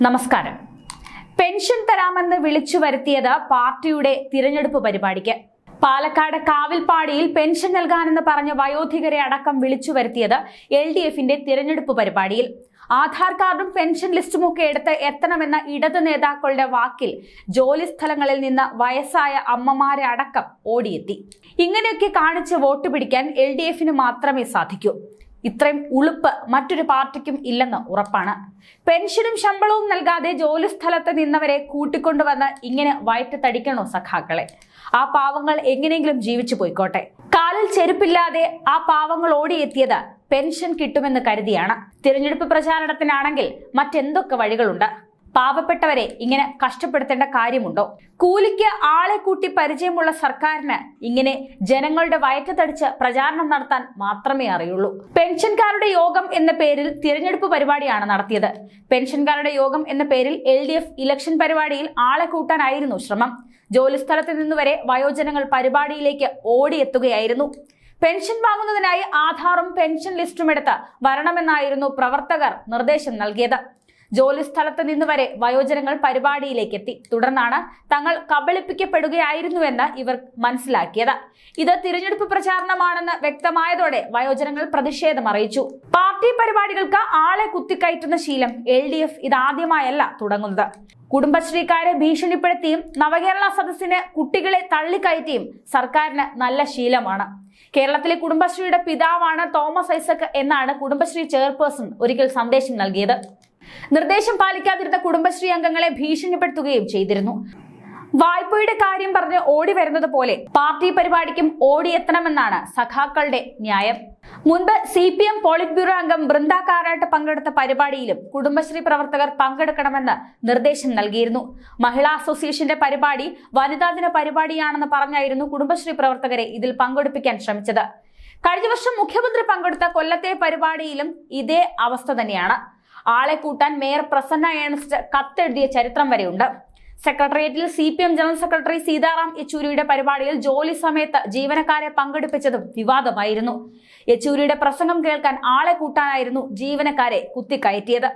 നമസ്കാരം. പെൻഷൻ തരാമെന്ന് വിളിച്ചു വരുത്തിയത് പാർട്ടിയുടെ തിരഞ്ഞെടുപ്പ് പരിപാടിക്ക്. പാലക്കാട് കാവിൽപ്പാടിയിൽ പെൻഷൻ നൽകാനെന്ന് പറഞ്ഞ വയോധികരെ അടക്കം വിളിച്ചു വരുത്തിയത് എൽ ഡി എഫിന്റെ തിരഞ്ഞെടുപ്പ് പരിപാടിയിൽ. ആധാർ കാർഡും പെൻഷൻ ലിസ്റ്റും ഒക്കെ എടുത്ത് എത്തണമെന്ന ഇടത് നേതാക്കളുടെ വാക്കിൽ ജോലി സ്ഥലങ്ങളിൽ നിന്ന് വയസ്സായ അമ്മമാരെ അടക്കം ഓടിയെത്തി. ഇങ്ങനെയൊക്കെ കാണിച്ച് വോട്ട് പിടിക്കാൻ എൽ ഡി എഫിന് മാത്രമേ സാധിക്കൂ. ഇത്രയും ഉളുപ്പ് മറ്റൊരു പാർട്ടിക്കും ഇല്ലെന്ന് ഉറപ്പാണ്. പെൻഷനും ശമ്പളവും നൽകാതെ ജോലി സ്ഥലത്ത് നിന്നവരെ കൂട്ടിക്കൊണ്ടുവന്ന് ഇങ്ങനെ വയറ്റ് തടിക്കണോ സഖാക്കളെ? ആ പാവങ്ങൾ എങ്ങനെയെങ്കിലും ജീവിച്ചു പോയിക്കോട്ടെ. കാലിൽ ചെരുപ്പില്ലാതെ ആ പാവങ്ങൾ ഓടിയെത്തിയത് പെൻഷൻ കിട്ടുമെന്ന് കരുതിയാണ്. തിരഞ്ഞെടുപ്പ് പ്രചാരണത്തിനാണെങ്കിൽ മറ്റെന്തൊക്കെ വഴികളുണ്ട്? പാവപ്പെട്ടവരെ ഇങ്ങനെ കഷ്ടപ്പെടുത്തേണ്ട കാര്യമുണ്ടോ? കൂലിക്ക് ആളെ കൂട്ടി പരിചയമുള്ള സർക്കാരിന് ഇങ്ങനെ ജനങ്ങളുടെ വയറ്റത്തടിച്ച് പ്രചാരണം നടത്താൻ മാത്രമേ അറിയുള്ളൂ. പെൻഷൻകാരുടെ യോഗം എന്ന പേരിൽ തിരഞ്ഞെടുപ്പ് പരിപാടിയാണ് നടത്തിയത്. പെൻഷൻകാരുടെ യോഗം എന്ന പേരിൽ എൽ ഇലക്ഷൻ പരിപാടിയിൽ ആളെ കൂട്ടാനായിരുന്നു ശ്രമം. ജോലിസ്ഥലത്ത് നിന്നുവരെ വയോജനങ്ങൾ പരിപാടിയിലേക്ക് ഓടിയെത്തുകയായിരുന്നു. പെൻഷൻ വാങ്ങുന്നതിനായി ആധാറും പെൻഷൻ ലിസ്റ്റും എടുത്ത് വരണമെന്നായിരുന്നു പ്രവർത്തകർ നിർദ്ദേശം നൽകിയത്. ജോലി സ്ഥലത്ത് നിന്ന് വരെ വയോജനങ്ങൾ പരിപാടിയിലേക്ക് എത്തി തുടർന്നാണ് തങ്ങൾ കബളിപ്പിക്കപ്പെടുകയായിരുന്നുവെന്ന് ഇവർ മനസ്സിലാക്കിയത്. ഇത് തിരഞ്ഞെടുപ്പ് പ്രചാരണമാണെന്ന് വ്യക്തമായതോടെ വയോജനങ്ങൾ പ്രതിഷേധം അറിയിച്ചു. പാർട്ടി പരിപാടികൾക്ക് ആളെ കുത്തിക്കയറ്റുന്ന ശീലം എൽ ഡി എഫ് ഇതാദ്യമായല്ല തുടങ്ങുന്നത്. കുടുംബശ്രീക്കാരെ ഭീഷണിപ്പെടുത്തിയും നവകേരള സദസ്സിന് കുട്ടികളെ തള്ളിക്കയറ്റിയും സർക്കാരിന് നല്ല ശീലമാണ്. കേരളത്തിലെ കുടുംബശ്രീയുടെ പിതാവാണ് തോമസ് ഐസക് എന്നാണ് കുടുംബശ്രീ ചെയർപേഴ്സൺ ഒരിക്കൽ സന്ദേശം നൽകിയത്. നിർദ്ദേശം പാലിക്കാതിരുന്ന കുടുംബശ്രീ അംഗങ്ങളെ ഭീഷണിപ്പെടുത്തുകയും ചെയ്തിരുന്നു. വായ്പയുടെ കാര്യം പറഞ്ഞ് ഓടി വരുന്നത് പോലെ പാർട്ടി പരിപാടിക്കും ഓടിയെത്തണമെന്നാണ് സഖാക്കളുടെ ന്യായം. മുൻപ് C P M polit bureau അംഗം ബൃന്ദ കാരാട്ട് പങ്കെടുത്ത പരിപാടിയിലും കുടുംബശ്രീ പ്രവർത്തകർ പങ്കെടുക്കണമെന്ന് നിർദ്ദേശം നൽകിയിരുന്നു. മഹിളാ അസോസിയേഷന്റെ പരിപാടി വനിതാ ദിന പരിപാടിയാണെന്ന് പറഞ്ഞായിരുന്നു കുടുംബശ്രീ പ്രവർത്തകരെ ഇതിൽ പങ്കെടുപ്പിക്കാൻ ശ്രമിച്ചത്. കഴിഞ്ഞ വർഷം മുഖ്യമന്ത്രി പങ്കെടുത്ത കൊല്ലത്തെ പരിപാടിയിലും ഇതേ അവസ്ഥ തന്നെയാണ്. ആളെ കൂട്ടാൻ മേയർ പ്രസന്ന ഏണസ്റ്റ് കത്തെഴുതിയ ചരിത്രം വരെയുണ്ട്. സെക്രട്ടേറിയറ്റിൽ C P M general secretary Sitaram യെച്ചൂരിയുടെ പരിപാടിയിൽ ജോലി സമയത്ത് ജീവനക്കാരെ പങ്കെടുപ്പിച്ചതും വിവാദമായിരുന്നു. യെച്ചൂരിയുടെ പ്രസംഗം കേൾക്കാൻ ആളെ കൂട്ടാനായിരുന്നു ജീവനക്കാരെ കുത്തിക്കയറ്റിയത്.